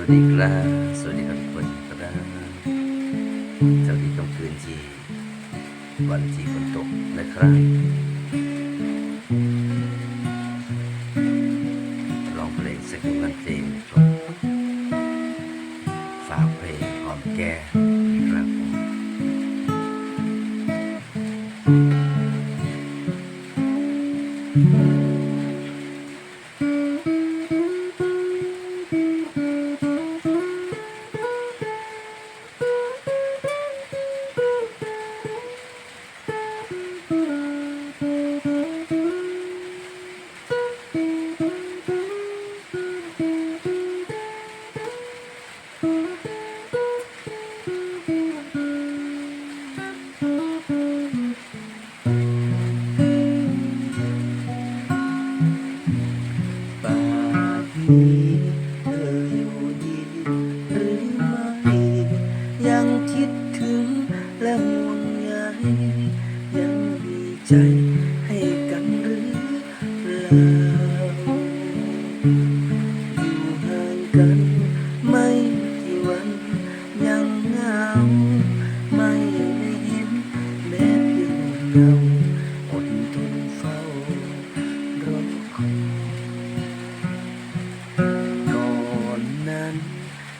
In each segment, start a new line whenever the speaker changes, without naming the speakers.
วัสดีครับสวัสดีครับทุกคนครับสวัสดีกลางคืนที่วันที่ฝนตกนะครับลองเพลงสักหนึ่งวันเพลงจบฝากเพลงหอมแก้ครับผม ใยยังมีใจให้กันหรือเปล่า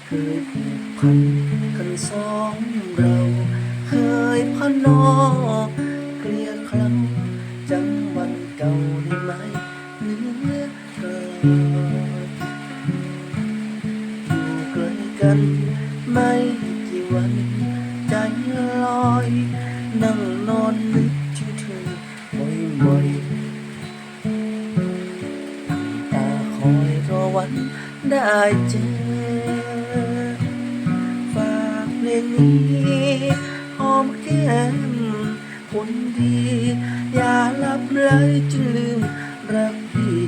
เคยผูกพันกันสองเรา เคยพนอเกลียครั้งจำวันเก่าได้ไหมเหลือเกินอยู่ใกล้กันไม่กี่วัน ใจลอย นั่งนอนนึกถึงเธอบ่อยๆตั้งตาคอยรอวันได้เจอากเพลงนี้หอมแก้มคนดี อย่าหลับเลยจนลืมรักพี่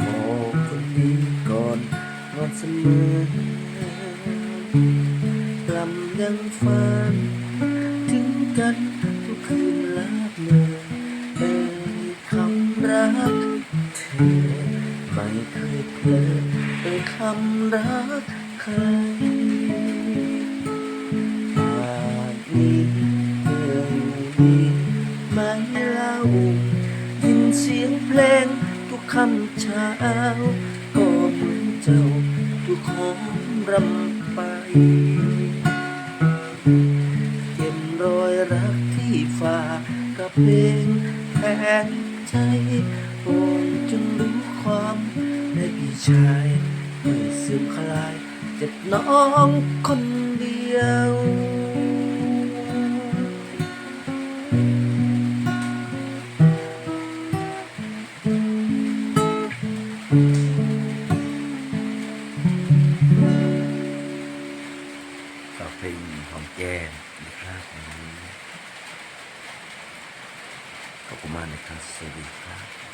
บอกคนดีก่อนนอนเสมอกลำยังฝันถึงกันทุกคืนลับเมื่อเอ่ยคำรักเธอไม่เคยเพลอเอ่ยคำรักใคร คำเช้าก็เหมือนเจ้าทุกของรำไป เก็บรอยรักที่ฝากกับเพลงแทนใจโอนจนรู้ความในพี่ชายไม่เสื่อมคลายเจ็บน้องคนเดียว แก้มนะครับขอบคุณมากนะครับสวัสดีครับ